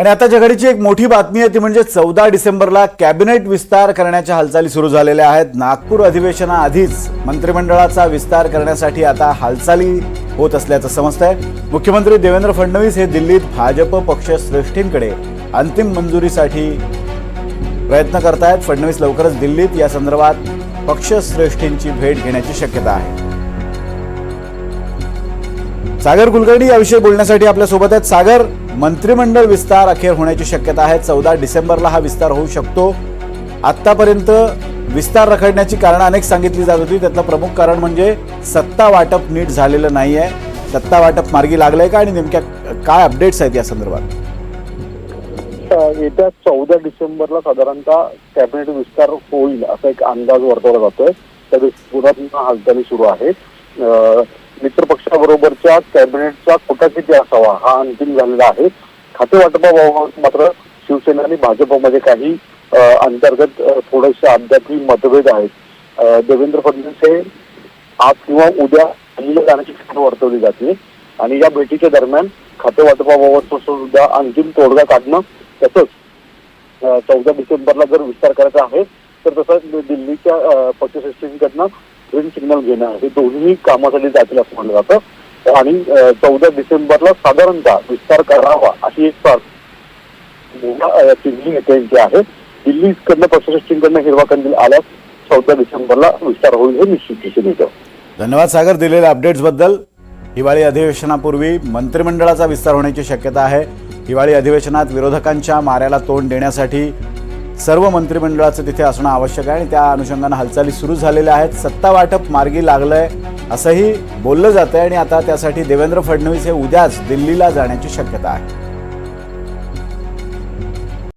आणि आता जगाडीची एक मोठी बातमी आहे ती म्हणजे चौदा डिसेंबरला कॅबिनेट विस्तार करण्याच्या हालचाली सुरू झालेल्या आहेत. नागपूर अधिवेशनाआधीच मंत्रिमंडळाचा विस्तार करण्यासाठी आता हालचाली होत असल्याचं समजत आहे मुख्यमंत्री देवेंद्र फडणवीस हे दिल्लीत भाजप पक्ष श्रेष्ठींकडे अंतिम मंजुरीसाठी प्रयत्न करतायत. फडणवीस लवकरच दिल्लीत या संदर्भात पक्षश्रेष्ठींची भेट घेण्याची शक्यता आहे. सागर कुलकर्णी याविषयी बोलण्यासाठी आपल्यासोबत आहेत. सागर मंत्रिमंडळ विस्तार अखेर होण्याची शक्यता आहे. चौदा डिसेंबरला हा विस्तार होऊ शकतो. आतापर्यंत विस्तार रखडण्याची कारणं अनेक सांगितली जात होती. त्यातलं प्रमुख कारण म्हणजे सत्ता वाटप नीट झालेलं नाही आहे सत्ता वाटप मार्गी लागलंय का आणि नेमक्या काय अपडेट्स आहेत या संदर्भात? येत्या चौदा डिसेंबरला साधारणतः कॅबिनेट विस्तार होईल असा एक अंदाज वर्तवला जातोय. त्या दृष्टीकोनात हालचाली सुरू आहेत. मित्रपक्षाबरोबरच्या कॅबिनेटचा कोटा किती असावा हा अंतिम झालेला आहे. खाते वाटपाबाबत मात्र शिवसेना आणि भाजपमध्ये काही अंतर्गत थोडेसे अद्यापही मतभेद आहेत. देवेंद्र फडणवीस हे आज किंवा उद्या दिल्लीला जाण्याची शक्यता वर्तवली जाते. आणि या भेटीच्या दरम्यान खाते वाटपाबाबत सुद्धा अंतिम तोडगा काढणं तसंच चौदा डिसेंबरला जर विस्तार करायचा आहे तर तसंच दिल्लीच्या पक्षश्रेष्ठींकडनं ग्रीन सिग्नल घेणं हे दोन्ही कामासाठी जातील असं म्हटलं जातं. आणि चौदा डिसेंबरला साधारणतः विस्तार करावा अशी एक प्रार्थना नेत्यांची आहे. दिल्लीकडनं पक्षश्रेष्ठींकडनं हिरवा कंदील आल्यास चौदा डिसेंबरला विस्तार होईल हे निश्चित दिसून येतं. धन्यवाद सागर दिलेल्या अपडेट्सबद्दल हिवाळी अधिवेशनापूर्वी मंत्रिमंडळाचा विस्तार होण्याची शक्यता आहे. हिवाळी अधिवेशनात विरोधकांच्या माऱ्याला तोंड देण्यासाठी सर्व मंत्रिमंडळाचं तिथे असणं आवश्यक आहे आणि त्या अनुषंगानं हालचाली सुरू झालेल्या आहेत. सत्ता वाटप मार्गी आहे असंही बोललं जातं आहे आणि आता त्यासाठी देवेंद्र फडणवीस हे उद्याच दिल्लीला जाण्याची शक्यता आहे.